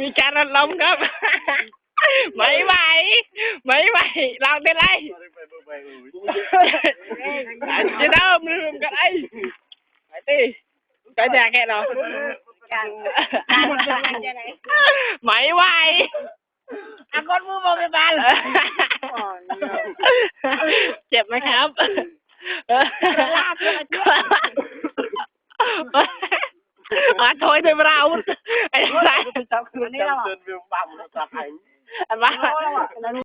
มีการระลมครับ ไม่ไหว ไม่ไหว เราได้ไรจะเดิมลืมกันไอ้ไอ้ตีไปแจกแกเราการการจะไหนไม่ไหวอะคนมือบอกไปบ้านเจ็บไหมครับลาบเลย เจ้ามาโถยด้วยเราไอ้ไรอันนี้เราไอ้บ้า